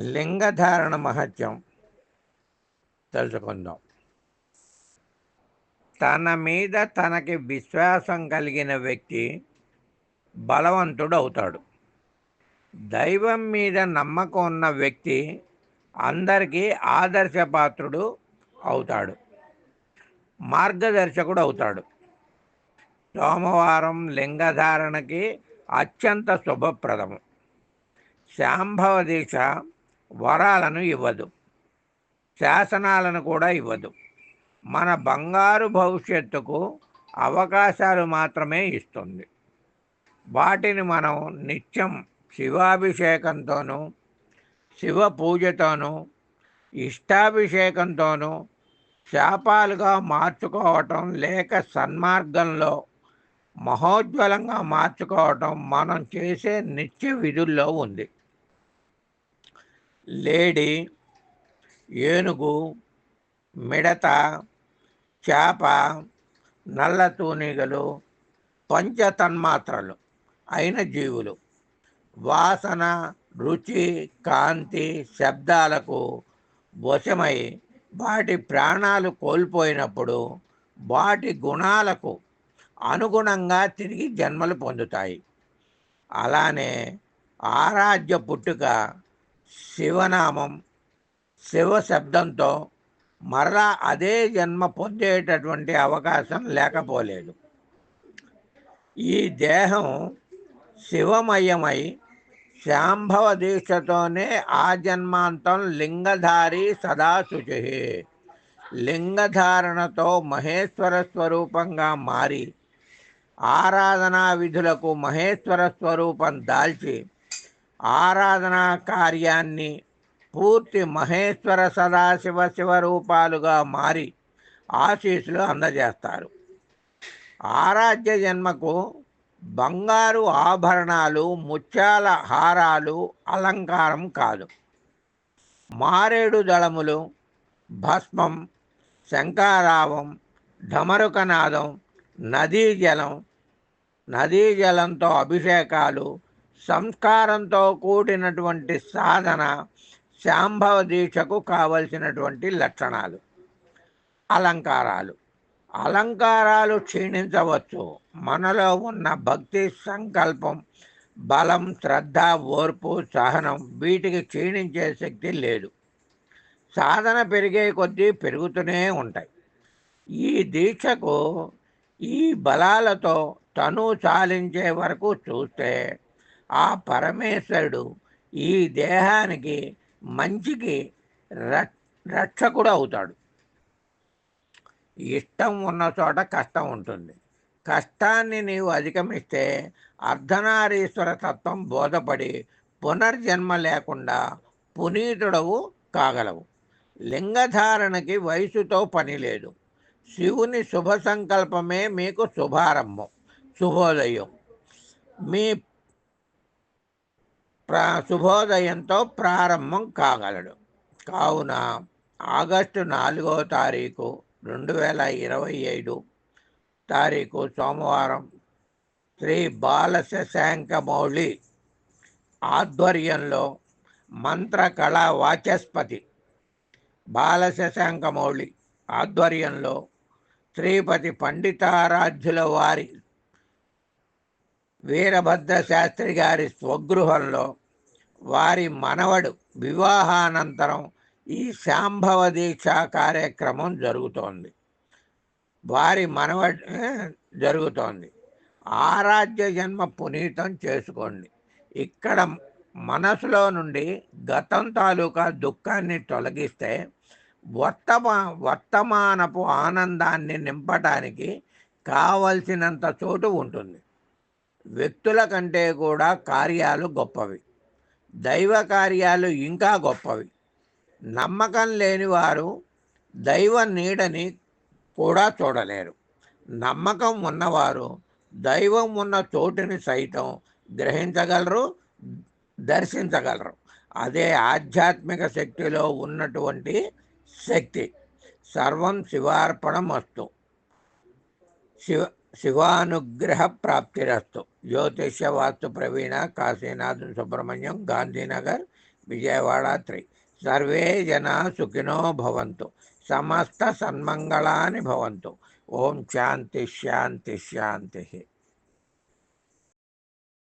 లింగధారణ మహత్యం తెలుసుకుందాం. తన మీద తనకి విశ్వాసం కలిగిన వ్యక్తి బలవంతుడు అవుతాడు దైవం మీద నమ్మకం ఉన్న వ్యక్తి అందరికీ ఆదర్శపాత్రుడు అవుతాడు. మార్గదర్శకుడు అవుతాడు సోమవారం లింగధారణకి అత్యంత శుభప్రదము. శాంభవ దీక్ష వరాలను ఇవ్వదు. శాసనాలను కూడా ఇవ్వదు. మన బంగారు భవిష్యత్తుకు అవకాశాలు మాత్రమే ఇస్తుంది. వాటిని మనం నిత్యం శివాభిషేకంతోనూ శివ పూజతోనూ ఇష్టాభిషేకంతోనూ శాపాలుగా మార్చుకోవటం లేక సన్మార్గంలో మహోజ్వలంగా మార్చుకోవటం మనం చేసే నిత్య విధుల్లో ఉంది. లేడి ఏనుగు మిడత చేప నల్ల తూనిగలు పంచతన్మాత్రలు అయిన జీవులు. వాసన రుచి కాంతి శబ్దాలకు వశమై వాటి ప్రాణాలు కోల్పోయినప్పుడు వాటి గుణాలకు అనుగుణంగా తిరిగి జన్మలు పొందుతాయి. అలానే ఆరాధ్య పుట్టుక శివనామం శివ శబ్దంతో మరలా అదే జన్మ పొందేటటువంటి అవకాశం లేకపోలేదు. ఈ దేహం శివమయమై శాంభవ దీక్షతోనే ఆ జన్మాంతం లింగధారి సదాశుచి లింగధారణతో మహేశ్వర స్వరూపంగా మారి ఆరాధనా విధులకు మహేశ్వర స్వరూపం దాల్చి ఆరాధనా కార్యాన్ని పూర్తి మహేశ్వర సదాశివ శివరూపాలుగా మారి ఆశీస్సులు అందజేస్తారు. ఆరాధ్య జన్మకు బంగారు ఆభరణాలు ముత్యాల హారాలు అలంకారం కాదు. మారేడు దళములు భస్మం శంకారావం ఢమరుకనాదం నదీ జలం నదీ జలంతో అభిషేకాలు సంస్కారంతో కూడినటువంటి సాధన శాంభవ దీక్షకు కావలసినటువంటి లక్షణాలు. అలంకారాలు. అలంకారాలు క్షీణించవచ్చు. మనలో ఉన్న భక్తి సంకల్పం బలం శ్రద్ధ ఓర్పు సహనం వీటికి క్షీణించే శక్తి లేదు. సాధన పెరిగే కొద్దీ పెరుగుతూనే ఉంటాయి. ఈ దీక్షకు ఈ బలాలతో తను చాలించే వరకు చూస్తే ఆ పరమేశ్వరుడు ఈ దేహానికి మంచికి రక్షకుడు అవుతాడు ఇష్టం ఉన్న చోట కష్టం ఉంటుంది. కష్టాన్ని నీవు అధిగమిస్తే అర్ధనారీశ్వర తత్వం బోధపడి పునర్జన్మ లేకుండా పునీతుడవు కాగలవు. లింగధారణకి వయసుతో పని లేదు. శివుని శుభ సంకల్పమే మీకు శుభారంభం శుభోదయం. మీ ప్రా శుభోదయంతో ప్రారంభం కాగలడు. కావున ఆగస్టు నాలుగో తారీఖు రెండు వేల ఇరవై ఐదు తారీఖు సోమవారం శ్రీ బాలశశాంకమౌళి ఆధ్వర్యంలో మంత్రకళా వాచస్పతి బాలశశాంకమౌళి ఆధ్వర్యంలో శ్రీపతి పండితారాధ్యుల వారి వీరభద్ర శాస్త్రి గారి స్వగృహంలో వారి మనవడు వివాహానంతరం ఈ శాంభవ దీక్ష కార్యక్రమం జరుగుతోంది. వారి మనవడు జరుగుతోంది. ఆరాధ్య జన్మ పునీతం చేసుకోండి. ఇక్కడ మనసులో నుండి గతం తాలూకా దుఃఖాన్ని తొలగిస్తే వర్తమా వర్తమానపు ఆనందాన్ని నింపడానికి కావలసినంత చోటు ఉంటుంది. వ్యక్తుల కంటే కూడా కార్యాలు గొప్పవి. దైవ కార్యాలు ఇంకా గొప్పవి. నమ్మకం లేని వారు దైవ నీడని కూడా చూడలేరు. నమ్మకం ఉన్నవారు దైవం ఉన్న చోటుని సైతం గ్రహించగలరు దర్శించగలరు. అదే ఆధ్యాత్మిక శక్తిలో ఉన్నటువంటి శక్తి. సర్వం శివార్పణం వస్తు శివ శివానుగ్రహ ప్రాప్తిరస్తు జ్యోతిష్య వాస్తు ప్రవీణ కాశీనాథ్ సుబ్రహ్మణ్యం గాంధీనగర్ విజయవాడ త్రీ. సర్వే జనా సుఖినో భవంతు. సమస్త సన్మంగళాని భవంతు. ఓం శాంతి శాంతి శాంతి.